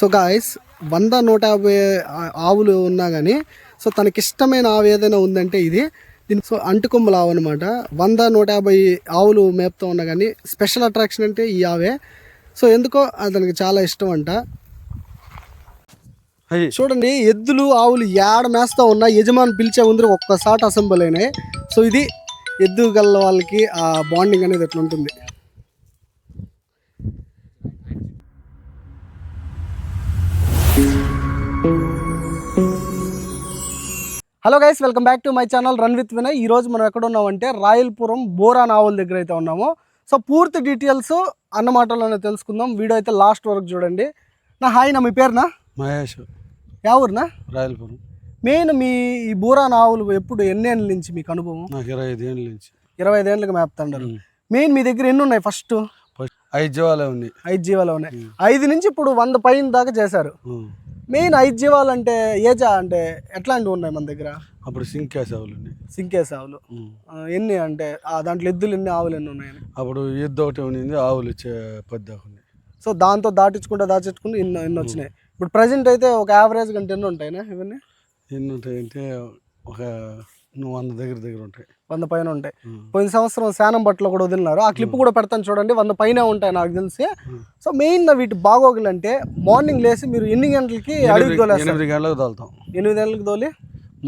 So guys వంద నూట యాభై ఆవులు ఉన్నా కానీ సో తనకిష్టమైన ఆవు ఏదైనా ఉందంటే ఇది. దీని సో అంటుకొమ్మల ఆవు అనమాట వంద నూట యాభై ఆవులు మేపుతూ ఉన్నా కానీ స్పెషల్ అట్రాక్షన్ అంటే ఈ ఆవే. సో ఎందుకో అతనికి చాలా ఇష్టం అంట. చూడండి ఎద్దులు ఆవులు ఏడ మేస్తా ఉన్నా యజమాని పిలిచే ముందు ఒక్కసారి అసెంబ్లీ అయినాయి. సో ఇది ఎద్దు గల్ల వాళ్ళకి ఆ బాండింగ్ అనేది ఎట్లా hello guys welcome back to my channel run with Vinay. ఈ రోజు మనం ఎక్కడ ఉన్నామంటే రాయలపురం బోరా నావల్ దగ్గర అయితే ఉన్నాము. సో పూర్తి డీటెయిల్స్ అన్న మాటల్లోనే తెలుసుకుందాం. వీడియో అయితే లాస్ట్ వరకు చూడండి. నా హాయ్ నా మీ పేరునా? మహేష్. యా ఊరునా? రాయలపురం. మెయిన్ మీ ఈ బూరా నావులు ఎప్పుడు ఎన్ని ఏళ్ళ నుంచి మీకు అనుభవం? నాకు ఇరవై ఐదు ఏళ్ళ నుంచి. ఇరవై ఐదేళ్ళకి మేపుతుంటారు ఉమ్. మెయిన్ మీ దగ్గర ఎన్ని ఉన్నాయి ఫస్ట్? ఐదు జీవాలే ఉన్నాయి. ఐదు జీవాలు ఉన్నాయి ఐదు నుంచి ఇప్పుడు వంద పైన దాకా చేశారు. మెయిన్ ఐదు జీవాలు అంటే ఏజా అంటే ఎట్లాంటివి ఉన్నాయి మన దగ్గర? అప్పుడు సింకేస్ ఆవులు ఉన్నాయి సింకేస్ ఆవులు ఎన్ని అంటే ఆ దాంట్లో ఎద్దులు ఎన్ని ఆవులు ఎన్ని ఉన్నాయని అప్పుడు ఎద్దు ఒకటి ఉన్నింది ఆవులు పది ఉన్నాయి. సో దాంతో దాటించుకుంటా దాచించుకుంటూ ఇన్ని ఎన్ని వచ్చినాయి. ఇప్పుడు ప్రజెంట్ అయితే ఒక యావరేజ్ కంటే ఎన్ని ఉంటాయినా ఇవన్నీ? ఎన్ని ఉంటాయంటే ఒక నువ్వు వంద దగ్గర దగ్గర ఉంటాయి. వంద పైన ఉంటాయి. పోయిన సంవత్సరం శానం బట్టలు కూడా వదిలినారు. ఆ క్లిప్ కూడా పెడతాను చూడండి వంద పైన ఉంటాయి నాకు తెలిసి. సో మెయిన్ వీటి బాగోగులు అంటే మార్నింగ్ లేసి మీరు ఎన్ని గంటలకి అడవికి ఎనిమిది తోలేస్తారు? ఎనిమిది గంటలకు తోలుతాం. ఎనిమిది గంటలకు తోలి?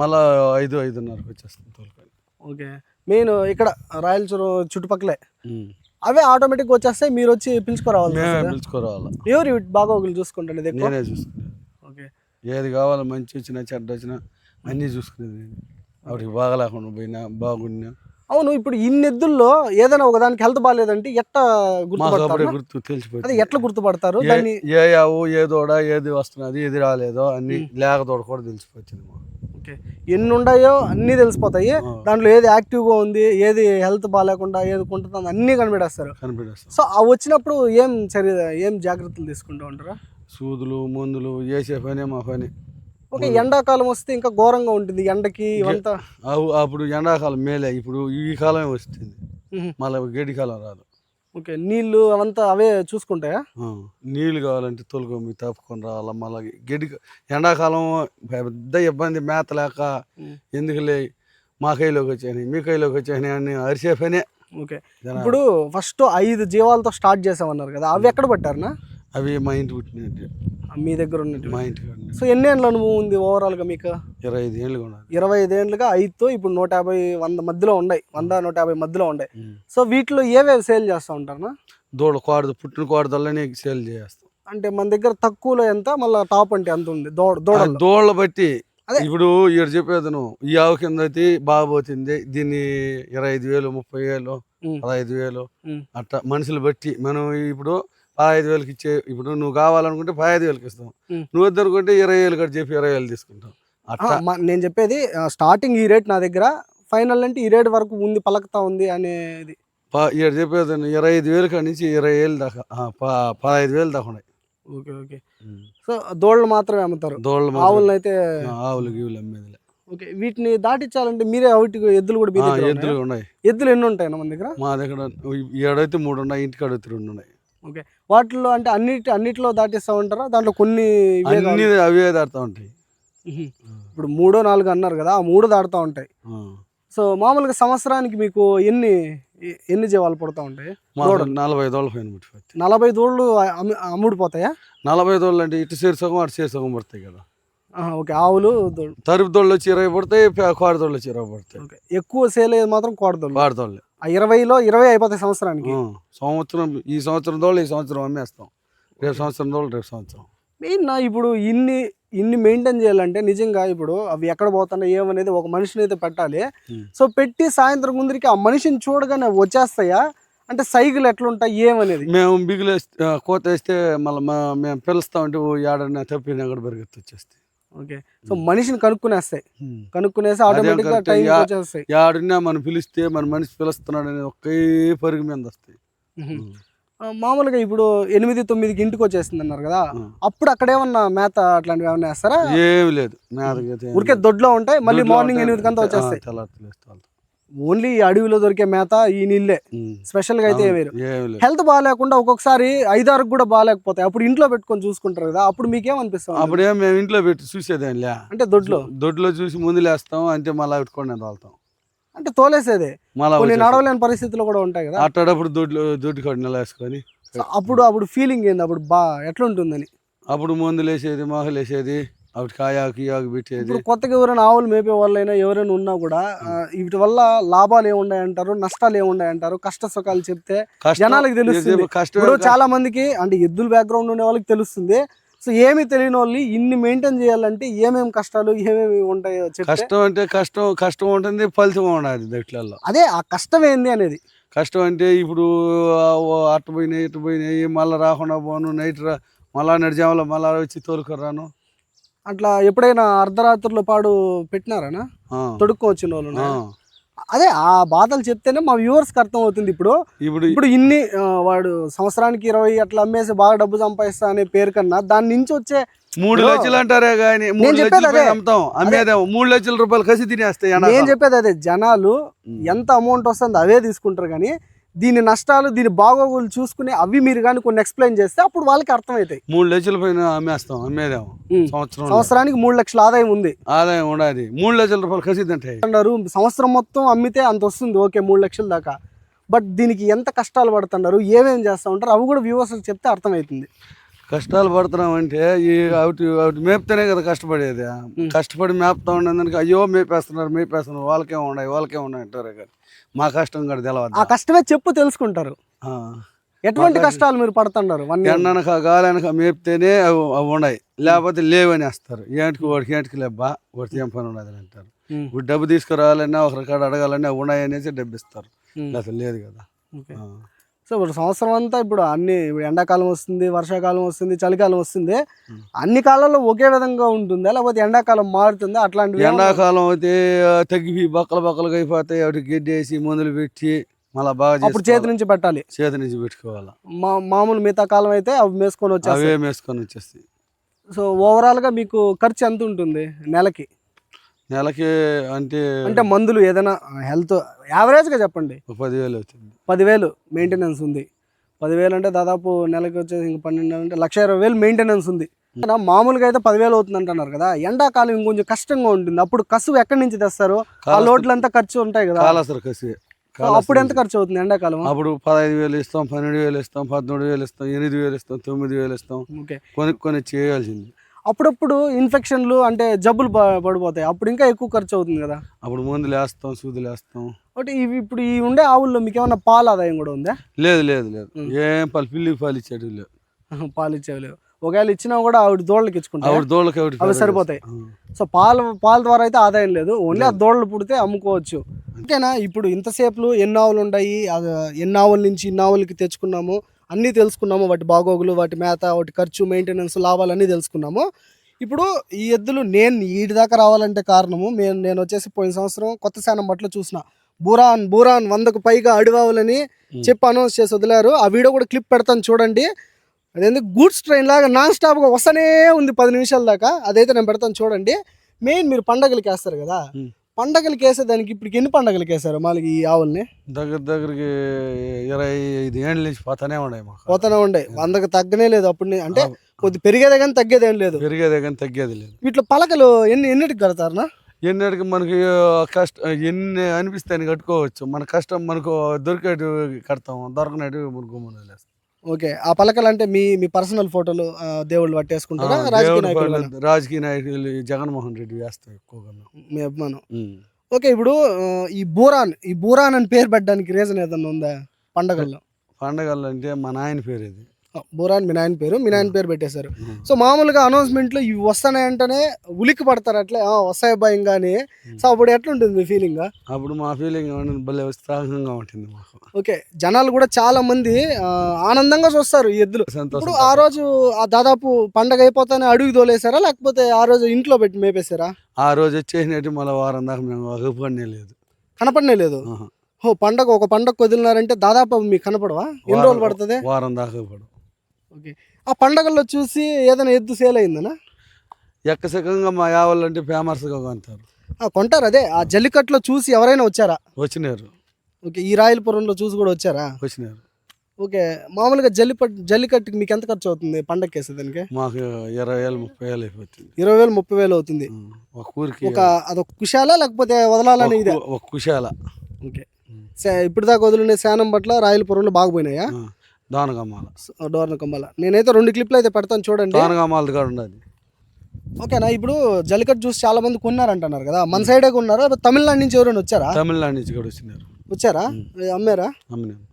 మళ్ళా ఐదు ఐదున్నరకు వచ్చేస్తాం తోలుకొని. ఓకే. మెయిన్ ఇక్కడ రాయలచూరు చుట్టుపక్కలే. అవే ఆటోమేటిక్గా వచ్చేస్తాయి మీరు వచ్చి పిలుచుకోరావాలి పిలుచుకోరావాలా. ఎవరు బాగోగులు చూసుకుంటాను నేనే చూసుకునేది ఓకే. ఏది కావాలో మంచి వచ్చినా చెడ్డ వచ్చినా అన్నీ చూసుకునేది నేను. అప్పటికి బాగా లేకుండా పోయినా బాగున్నా. అవును ఇప్పుడు ఇన్ని ఎద్దుల్లో ఏదైనా ఒకదానికి హెల్త్ బాగాలేదంటే గుర్తుపడతారు? గుర్తు తెలిసిపోయింది. ఎట్లా గుర్తుపడతారు? ఏ- దాన్ని ఏ ఆవు ఏ దూడ ఏది వస్తున్నది ఏది రాలేదో అన్ని లేక దూడ కూడా ఓకే. ఎన్ని ఉన్నాయో అన్నీ తెలిసిపోతాయి. దాంట్లో ఏది యాక్టివ్గా ఉంది ఏది హెల్త్ బాగాలేకుండా ఏది కొంటుంది అన్నీ కనిపెడేస్తారు కనిపెట్టేస్తాం సో ఆ వచ్చినప్పుడు ఏం చర్య ఏం జాగ్రత్తలు తీసుకుంటూ ఉంటారా? సూదులు మందులు వేసే పనే మా పని. ఓకే ఎండాకాలం వస్తే ఇంకా ఘోరంగా ఉంటుంది ఎండకి ఇవంతా. అప్పుడు ఎండాకాలం మేలే ఇప్పుడు ఈ కాలమే వస్తుంది. మళ్ళీ గడ్డి కాలం రాదు. ఓకే నీళ్ళు అవంతా అవే చూసుకుంటాయా? నీళ్ళు కావాలంటే తొలగొమ్మి తప్పుకొని రావాలా మళ్ళీ గడ్డి ఎండాకాలం పెద్ద ఇబ్బంది మేత లేక. ఎందుకులే మా కైలోకి వచ్చాయని మీ కైలోకి వచ్చాయని అని అరిసే పనే. ఓకే. ఇప్పుడు ఫస్ట్ ఐదు జీవాలతో స్టార్ట్ చేసామన్నారు కదా అవి ఎక్కడ పట్టారునా? అవి మా ఇంటి పుట్టినట్టు మీ దగ్గర ఉన్నట్టు మా ఇంటి కాడ సో ఎన్ని ఏళ్ళ అనుభవం ఉంది ఓవరాల్గా మీకు? ఇరవై ఐదు ఏళ్ళు ఉన్నది ఇరవై ఐదేళ్ళుగా ఐదుతో ఇప్పుడు నూట యాభై వంద మధ్యలో ఉన్నాయి. వంద నూట యాభై మధ్యలో ఉన్నాయి. సో వీటిలో ఏవేవి సేల్ చేస్తూ ఉంటారనా దూడ కోడదు పుట్టిన కోడదల్లనే సేల్ చేస్తాం. అంటే మన దగ్గర తక్కువలో ఎంత మళ్ళీ టాప్ అంటే ఎంత ఉంది? దూడ ఆ దూడల్లో. దూడలు బట్టి అదే. ఇప్పుడు ఇక్కడ చెప్పేది నువ్వు ఈ ఆవు కింద అయితే బాగా పోతుంది. దీన్ని ఇరవై ఐదు వేలు ముప్పై వేలు ఉమ్. పదహైదు వేలు ఉమ్. అట్లా మనుషులు బట్టి మనం ఇప్పుడు పదహైదు వేలకి ఇచ్చే ఇప్పుడు నువ్వు కావాలనుకుంటే పదహైదు వేలకి ఇస్తాం. నువ్వు వద్దు అనుకుంటే ఇరవై వేలు కట్టి చెప్పి ఇరవై వేలు తీసుకుంటాం. అట్లా. నేను చెప్పేది స్టార్టింగ్ ఈ రేట్ నా దగ్గర ఫైనల్ అంటే ఈ రేట్ వరకు ఉంది పలకతా ఉంది అనేది. ఇక్కడ చెప్పేది ఇరవై ఐదు వేలు కాడి నుంచి ఇరవై వేలు దాకా పదహైదు వేలు దాకా ఉన్నాయి. Okay okay. సో దూడలు మాత్రమే అమ్ముతారు. దోళ్ళు ఆవులను అయితే ఆవులు గీవులు అమ్మేదిలే. ఓకే వీటిని దాటించాలంటే మీరే వాటికి ఎద్దులు కూడా ఎద్దులు ఉన్నాయా? ఎద్దులు ఎన్ని ఉంటాయి మన దగ్గర? మా దగ్గర ఏడైతే మూడు ఉన్నాయి ఇంటికాడ రెండు ఉన్నాయి. ఓకే. వాటిలో అంటే అన్నిటి అన్నిటిలో దాటిస్తా ఉంటారా? దాంట్లో కొన్ని అన్ని అవే దాడుతూ ఉంటాయి. ఇప్పుడు మూడో నాలుగు అన్నారు కదా ఆ మూడు దాడుతూ ఉంటాయి. సో మామూలుగా సంవత్సరానికి మీకు ఎన్ని ఎన్ని జీవాలు పుడతా ఉంటాయి? నలభై దోళ్ళ పైన ముట్టిపోతాయి నలభై అమ్ము- అమ్ముడుపోతాయా నలభై దోళ్ళు అంటే ఇటు సేరు సగం అటు సేరు సగం పడతాయి కదా. ఓకే. ఆవులు తరుపు దోళ్ళు వచ్చి ఇరవై పడతాయి పే- కోడి దోళ్ళు వచ్చి ఇరవై పడతాయి ఎక్కువ సేల్ అయ్యేది మాత్రం కోడదోళ్ళు వాడి దోళ్ళే ఆ ఇరవైలో ఇరవై అయిపోతాయి సంవత్సరానికి. సంవత్సరం ఈ సంవత్సరం ఈ సంవత్సరం అమ్మేస్తాం. రేపు సంవత్సరం రేపు సంవత్సరం. మెయిన్ నా ఇప్పుడు ఇన్ని ఇన్ని మెయింటైన్ చేయాలంటే నిజంగా ఇప్పుడు అవి ఎక్కడ పోతున్నాయి ఏమనేది ఒక మనిషిని అయితే పెట్టాలి. సో పెట్టి సాయంత్రం ముందరికి ఆ మనిషిని చూడగానే వచ్చేస్తాయా? అంటే సైకిల్ ఎట్లుంటాయి ఏమనేది? మేము బిగులు కోత వేస్తే మళ్ళీ మేము పిలుస్తామంటే ఏడన్నా తప్పినా కూడా పెరిగెత్తి వచ్చేస్తాయి. ఓకే సో మనిషిని కనుక్కునేస్తాయి ఉమ్. కనుక్కునేసి ఆటోమేటిక్గా కరెక్టే. టైం వచ్చేస్తాయి యాడున్నా మనం పిలిస్తే మన మనిషి పిలుస్తున్నాడు అని ఒకే పరుగు మీద వస్తాయి. ఆ, మామూలుగా ఇప్పుడు ఎనిమిది తొమ్మిదికి ఇంటికి వచ్చేస్తుంది అన్నారు కదా. అప్పుడు అక్కడ ఏమన్నా మేత అట్లాంటివి ఏమన్నా వేస్తారా ఏమి లేదు ఊరికే లేదు. దొడ్లో ఉంటాయి మళ్ళీ మార్నింగ్ ఉంటాయి. ఎనిమిది కంతా ఆ, వచ్చేస్తాయి. ఓన్లీ ఈ అడవిలో దొరికే మేత ఈ నీళ్ళే. స్పెషల్గా అయితే వేరు. హెల్త్ బాగాలేకుండా ఒక్కొక్కసారి ఐదారు కూడా బాగాలేకపోతాయి. అప్పుడు ఇంట్లో పెట్టుకొని చూసుకుంటారు కదా అప్పుడు మీకేమనిపిస్తుంది అప్పుడు ఏం మేము ఇంట్లో పెట్టి చూసేదేంలే అంటే దొడ్లో? దొడ్లో చూసి ముందులేస్తాం అంతే మళ్ళీ పెట్టుకొని వెళ్తాం అంటే తోలేసేదే. మళ్ళీ నడవలేని పరిస్థితులు కూడా ఉంటాయి కదా. అట్టడప్పుడు దొడ్లో దొడ్డు కట్టి నిలేసుకొని సో అప్పుడు అప్పుడు ఫీలింగ్ ఏంది? అప్పుడు బా ఎట్లుంటుందని? అప్పుడు మందులు వేసేది మాకులు వేసేది అప్పుడు కాయాకు ఇయాకు పెట్టేది. ఇప్పుడు కొత్తగా ఎవరైనా ఆవులు మేపే వాళ్ళైనా ఎవరైనా ఉన్నా కూడా వీటి వల్ల లాభాలు ఏమున్నాయి అంటారు నష్టాలు ఏమున్నాయి అంటారు కష్ట సుఖాలు చెప్తే జనాలకు తెలుస్తుంది. ఇప్పుడు చాలా మందికి అంటే ఎద్దుల బ్యాక్గ్రౌండ్ ఉండే వాళ్ళకి తెలుస్తుంది. సో ఏమీ తెలియని వాళ్ళు ఇన్ని మెయింటైన్ చేయాలంటే ఏమేమి కష్టాలు ఏమేమి ఉంటాయో కష్టం అంటే కష్టం కష్టం ఉంటుంది ఫలితం ఉండదు దట్లలో అదే ఆ కష్టం ఏంది అనేది. కష్టం అంటే ఇప్పుడు అట్ట పోయినాయి ఇటు పోయినాయి మళ్ళీ రాకుండా పోను నైట్ రా మళ్ళా నడిజాములో మళ్ళా వచ్చి తోలుకురాను అట్లా ఎప్పుడైనా అర్ధరాత్రుల పాడు పెట్టినారనా? ఆ, తొడుక్కో వచ్చిన వాళ్ళు? అదే ఆ బాధలు చెప్తేనే మా వ్యూవర్స్కి అర్థం అవుతుంది ఇప్పుడు ఇప్పుడు ఇప్పుడు ఇన్ని వాడు సంవత్సరానికి ఇరవై అట్లా అమ్మేసి బాగా డబ్బు సంపాదిస్తా అనే పేరు కన్నా దాని నుంచి వచ్చే మూడు లక్షలు అంటారే కానీ మూడు చెప్పేది లక్షలు అదే. అమ్ముతాం. అమ్మేదేమో. మూడు లక్షల రూపాయలు కసి తినేస్తాయి నేను. చెప్పేది అదే. జనాలు. ఎంత అమౌంట్ వస్తుందో అవే తీసుకుంటారు కానీ దీని నష్టాలు దీని బాగోగులు చూసుకుని అవి మీరు కానీ కొన్ని ఎక్స్ప్లెయిన్ చేస్తే అప్పుడు వాళ్ళకి అర్థమవుతాయి. మూడు లక్షల పైన అమ్మేస్తాం అమ్మేదేమో ఉమ్. సంవత్సరం సంవత్సరానికి మూడు లక్షల ఆదాయం ఉంది. ఆదాయం ఉండదు. మూడు లక్షల రూపాయలు కసి తింటాయి అంటారు సంవత్సరం మొత్తం అమ్మితే అంత వస్తుంది ఓకే మూడు లక్షల దాకా. బట్ దీనికి ఎంత కష్టాలు పడుతున్నారు ఏమేం చేస్తూ ఉంటారు అవి కూడా వ్యూవర్స్ చెప్తే అర్థమవుతుంది. కష్టాలు పడుతున్నాం అంటే ఈ అవిటి అవిటి మేపుతేనే కదా కష్టపడేది. కష్టపడి మేపుతా ఉండేందుకు అయ్యో మేపేస్తున్నారు మేపేస్తున్నారు వాళ్ళకే ఉన్నాయి వాళ్ళకే ఉన్నాయి అంటారు కానీ మా కష్టం కూడా ఆ తెలవద్దు కష్టమే చెప్పు తెలుసుకుంటారు. ఆ. ఎటువంటి కష్టాలు మీరు పడుతున్నారు? ఎండనక గాలనక మేపితేనే అవి అవి ఉన్నాయి. లేకపోతే లేవని వేస్తారు ఏంటికి వాడికి ఏంటికి లేబ్బా? వాడికి ఏం పని ఉన్నది అంటారు. ఇప్పుడు డబ్బు తీసుకురావాలన్నా ఒకరి కాడ అడగాలన్నా అవి ఉన్నాయి అనేసి డబ్బు ఇస్తారు. లేకపోతే లేదు కదా. ఆ. సో ఇప్పుడు సంవత్సరం అంతా ఇప్పుడు అన్ని ఇప్పుడు ఎండాకాలం వస్తుంది వర్షాకాలం వస్తుంది చలికాలం వస్తుంది. అన్ని కాలాల్లో ఒకే విధంగా ఉంటుందా? లేకపోతే ఎండాకాలం మారుతుందా? అట్లాంటివి ఎండాకాలం అయితే తగ్గి బక్కలు బక్కలుగా అయిపోతాయి. గడ్డి వేసి మందులు పెట్టి మళ్ళీ బాగా అప్పుడు చేతి. నుంచి పెట్టాలి. చేతి నుంచి పెట్టుకోవాలి? మా మామూలు మిగతా కాలం అయితే అవి మేసుకొని వచ్చేస్తాయి. అవే వేసుకొని వచ్చేస్తాయి. సో ఓవరాల్గా మీకు ఖర్చు ఎంత ఉంటుంది నెలకి? నెలకి అంటే అంటే మందులు ఏదైనా హెల్త్ యావరేజ్గా చెప్పండి పదివేలు అవుతుంది పదివేలు మెయింటెనెన్స్ ఉంది. పదివేలు అంటే దాదాపు నెలకి వచ్చేసి ఇంక పన్నెండు అంటే లక్ష ఇరవై వేలు మెయింటెనెన్స్ ఉంది. మామూలుగా అయితే పదివేలు అవుతుంది అంటున్నారు కదా ఎండాకాలం ఇంకొంచెం కష్టంగా ఉంటుంది. అప్పుడు కసువు ఎక్కడి నుంచి తెస్తారు? ఆ లోడ్లంతా ఖర్చు ఉంటాయి కదా. కాలసర కసి అప్పుడు ఎంత ఖర్చు అవుతుంది ఎండాకాలం? అప్పుడు పదహైదు వేలు ఇస్తాం పన్నెండు వేలు ఇస్తాం పదమూడు వేలు ఇస్తాం ఎనిమిది వేలు ఇస్తాం తొమ్మిది వేలు ఇస్తాం. ఓకే. కొనుక్కొని చేయాల్సింది. అప్పుడప్పుడు ఇన్ఫెక్షన్లు అంటే జబ్బులు పడిపోతాయి. అప్పుడు ఇంకా ఎక్కువ ఖర్చు అవుతుంది కదా. అప్పుడు మందులు వేస్తాం సూదులు వేస్తాం ఒకటి ఇవి ఇప్పుడు ఈ ఉండే ఆవుల్లో మీకు ఏమన్నా పాల ఆదాయం కూడా ఉందా? లేదు లేదు లేదు. ఏం పాలు పిల్లికి పాలు ఇచ్చేటి లేదు పాలు ఇచ్చేవి ఒకవేళ ఇచ్చినా కూడా ఆవిడ దోళ్ళకి ఇచ్చుకుంటారు ఆవిడ దోళ్ళకి అవి సరిపోతాయి. సో పాల పాల ద్వారా అయితే ఆదాయం లేదు. ఓన్లీ ఆ దోళ్ళు పుడితే అమ్ముకోవచ్చు. ఓకేనా ఇప్పుడు ఇంతసేపు ఎన్ని ఆవులు ఉన్నాయి ఎన్ని ఆవుల నుంచి ఇన్ని ఆవులకి తెచ్చుకున్నాము? అన్నీ తెలుసుకున్నాము. వాటి బాగోగులు వాటి మేత వాటి ఖర్చు మెయింటెనెన్స్ లాభాలు అన్నీ తెలుసుకున్నాము. ఇప్పుడు ఈ ఎద్దులు నేను ఈడి దాకా రావాలంటే కారణము నేను నేను వచ్చేసి పోయిన సంవత్సరం కొత్త శానం బట్టలు చూసిన. బూరాన్ బూరాన్ వందకు పైగా అడివావులని చెప్పి అనౌన్స్ చేసి వదిలారు. ఆ వీడియో కూడా క్లిప్ పెడతాను చూడండి. అదేంది గూడ్స్ ట్రైన్ లాగా నాన్ స్టాప్గా వస్తూనే ఉంది పది నిమిషాల దాకా. అదైతే నేను పెడతాను చూడండి. మెయిన్ మీరు పండగలకి వేస్తారు కదా. పండగలకి వేసేదానికి ఇప్పుడు ఎన్ని పండగలకి వేస్తారు మళ్ళీ ఈ ఆవుల్ని? దగ్గర దగ్గరికి ఇరవై ఐదు ఏళ్ళ నుంచి పోతానే ఉన్నాయి మాకు. పోతానే ఉండే వందకు తగ్గనే లేదు అప్పుడు అంటే కొద్ది పెరిగేదే కానీ తగ్గేదేం లేదు. పెరిగేదే కానీ తగ్గేది లేదు. వీటిలో పలకలు ఎన్ని ఎన్నిటికి కడతారనా ఎన్నిటికి మనకి కష్ట ఎన్ని అనిపిస్తే అన్ని కట్టుకోవచ్చు. మన కష్టం మనకు దొరికేటి కడతాం దొరకనేటి మనకు. ఓకే. ఆ పలకలు అంటే మీ మీ పర్సనల్ ఫోటోలు దేవుళ్ళు పట్టేసుకుంటారా? రాజకీయ నాయకులు రాజకీయ జగన్మోహన్ రెడ్డి వేస్తాం ఎక్కువగా. మీ అభిమానం. ఓకే ఇప్పుడు ఈ బూరాన్ ఈ బూరాన్ అని పేరు పెట్టడానికి రీజన్ ఏదన్నా ఉందా? పండగల్లో. పండగలు అంటే మా నాయన పేరు ఇది బూరాన్ మీ నాయన పేరు మీ నాయన పేరు పెట్టేశారు. సో మామూలుగా అనౌన్స్మెంట్లో ఇవి వస్తాయంటేనే ఉలిక్కి పడతారు అట్లే. "ఆ, వస్తాయి భయం కానీ సో అప్పుడు ఎట్లుంటుంది మీ ఫీలింగ్ అప్పుడు మా ఫీలింగ్ భలే ఉత్సాహంగా ఉంటుంది మాకు. ఓకే జనాలు కూడా చాలా మంది ఆనందంగా చూస్తారు ఈ ఎద్దులు. ఇప్పుడు సంతోషం ఆ రోజు ఆ దాదాపు పండగ అయిపోతానే అడుగు తోలేసారా లేకపోతే ఆ రోజు ఇంట్లో పెట్టి మేపేశారా? ఆ రోజు వచ్చేసినట్టు మళ్ళీ వారం దాకా మేము అగపడనే లేదు. కనపడనే లేదు. ఓ పండగ ఒక పండగ వదిలినారంటే దాదాపు మీకు కనపడవా? ఎన్ని రోజులు పడుతుంది? వారం దాకా పడు ఓకే. ఆ పండగల్లో చూసి ఏదైనా ఎద్దు సేల్ అయిందనా? ఎక్కసకంగా మా యావల్ అంటే ఫేమస్గా అంటారు ఆ, కొంటారు అదే. ఆ జల్లికట్టులో చూసి ఎవరైనా వచ్చారా? వచ్చినారు. ఓకే ఈ రాయలపురంలో చూసి కూడా వచ్చారా? వచ్చినారు. ఓకే మామూలుగా జల్లిపట్ జల్లికట్టుకి మీకు ఎంత ఖర్చు అవుతుంది పండగ వేసే దానికి? మాకు ఇరవై వేలు ముప్పై వేలు అయిపోతుంది. ఇరవై వేలు ముప్పై వేలు అవుతుంది. ఒక ఊరికి ఒక అదొక కుశాలా లేకపోతే వదలాలని ఇదే? ఒక- కుశాల ఓకే. ఇప్పుడు దాకా వదిలిన శానం పట్ల రాయలపురంలో బాగా పోయినాయా. దానగమ్మాల. డోర్న కమ్మల నేనైతే రెండు క్లిప్లు అయితే పెడతాను చూడండి. దానగమ్మాలది కూడా ఉండదు ఓకేనా? ఇప్పుడు జల్లికట్టు చూసి చాలా మంది కొన్నారంటున్నారు కదా. మన సైడే కొన్నారా? తమిళనాడు నుంచి ఎవరైనా వచ్చారా? తమిళనాడు నుంచి కూడా వచ్చినారు. వచ్చారా? అమ్మారా? అమ్మినాను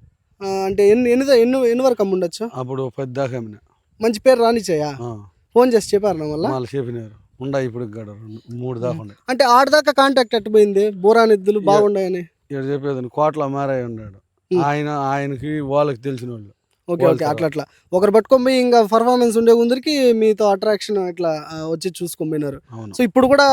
అంటే ఎన్ని ఎన్ని ఎన్ని ఎన్ని వరకు అమ్మి ఉండొచ్చు అప్పుడు పది దాకా అమ్మిన. మంచి పేరు రానిచ్చాయా? ఆ. ఫోన్ చేసి చెప్పారు నా వల్ల వాళ్ళు చెప్పినారు. ఉండ ఇప్పుడు రెండు మూడు దాకా ఉండే అంటే ఆడదాకా కాంటాక్ట్ ఎట్టుపోయింది బోరానిద్దులు బాగున్నాయని? ఇక్కడ చెప్పేది కోట్ల మారయ్య ఉన్నాడు. ఆయన ఆయనకి వాళ్ళకి తెలిసిన వాళ్ళు. ఓకే ఓకే అట్లా అట్లా. ఒకరు పట్టుకొని ఇంకా పర్ఫార్మెన్స్ ఉండే ముందరికి మీతో అట్రాక్షన్ ఇట్లా వచ్చి చూసుకొని సో ఇప్పుడు కూడా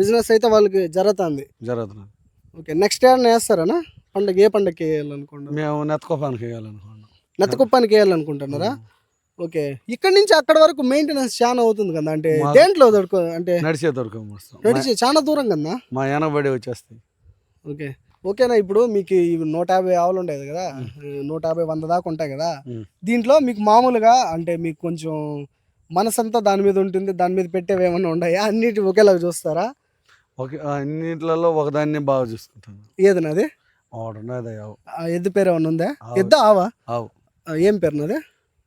బిజినెస్ అయితే వాళ్ళకి జరుగుతుంది. జరుగుతున్నది ఓకే నెక్స్ట్ ఇయర్ వేస్తారనా పండగ ఏ పండగకి వేయాలనుకుంటున్నారు? మేము నెత్తకోపానికి వేయాలనుకున్నాం నెత్తకుప్పానికి వేయాలనుకుంటున్నారా? ఓకే ఇక్కడ నుంచి అక్కడ వరకు మెయింటెనెన్స్ చాలా అవుతుంది కదా అంటే దేంట్లో దొరక అంటే నడిచే దొరకం నడిచి చాలా దూరం కదా? మా వెనకబడి వచ్చేస్తాయి. ఓకే. ఓకేనా ఇప్పుడు మీకు నూట యాభై ఆవులు ఉండేది కదా నూట యాభై వంద దాకా ఉంటాయి కదా. దీంట్లో మీకు మామూలుగా అంటే మీకు కొంచెం మనసంతా దాని మీద ఉంటుంది దాని మీద పెట్టేవి ఏమన్నా ఉన్నాయా? అన్నిటి ఒకేలాగా చూస్తారా? ఒక అన్నిట్లలో ఒకదాన్ని బాగా చూసుకుంటాను. ఏది నాది ఒకటి ఉన్నది ఆవు ఆ ఎద్దు పేరు ఏమన్నా ఉందా. ఎద్దు ఆవా? ఆవు. ఏం పేరు నాది?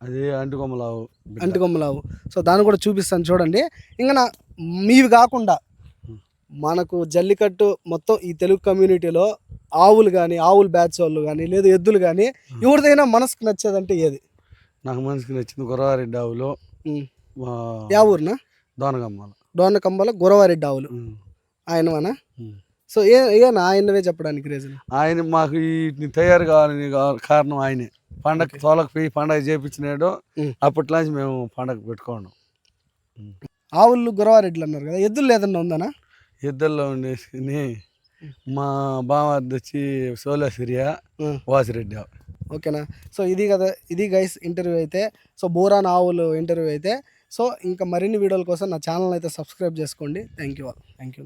అది అంటుకొమ్మల ఆవు. బిడ్డ. అంటుకొమ్మలావు సో దాన్ని కూడా చూపిస్తాను చూడండి. ఇంకా నా మీవి కాకుండా మనకు జల్లికట్టు మొత్తం ఈ తెలుగు కమ్యూనిటీలో ఆవులు కానీ ఆవులు బ్యాచ్ వాళ్ళు కానీ లేదా ఎద్దులు కానీ ఎవరిదైనా మనసుకు నచ్చేదంటే ఏది? నాకు మనసుకి నచ్చింది గురవారెడ్డి ఆవులో యా ఊరునా? దోనగమ్మాల డోన్న కంబాల గురవారెడ్డి ఆవులు. ఆయనవానా. సో ఏ ఏనా ఆయనవే చెప్పడానికి రీజన్ ఆయన మాకు వీటిని తయారు కావాలని కారణం ఆయనే. పండగ తోలకు పోయి పండగ చేపించినాడు. అప్పట్లోంచి మేము పండగ పెట్టుకోండి ఆవులు గురవారెడ్డిలు అన్నారు కదా ఎద్దులు ఏదన్నా ఉందనా? ఇద్దరిలో ఉండేసుకుని మా బావ వచ్చి సోలా సిరియా. వాసిరెడ్డి. ఓకేనా? సో ఇది కదా ఇది గైస్ ఇంటర్వ్యూ అయితే సో బోరాన్ ఆవులు ఇంటర్వ్యూ అయితే. సో ఇంకా మరిన్ని వీడియోల కోసం నా ఛానల్ అయితే సబ్స్క్రైబ్ చేసుకోండి. Thank you all thank you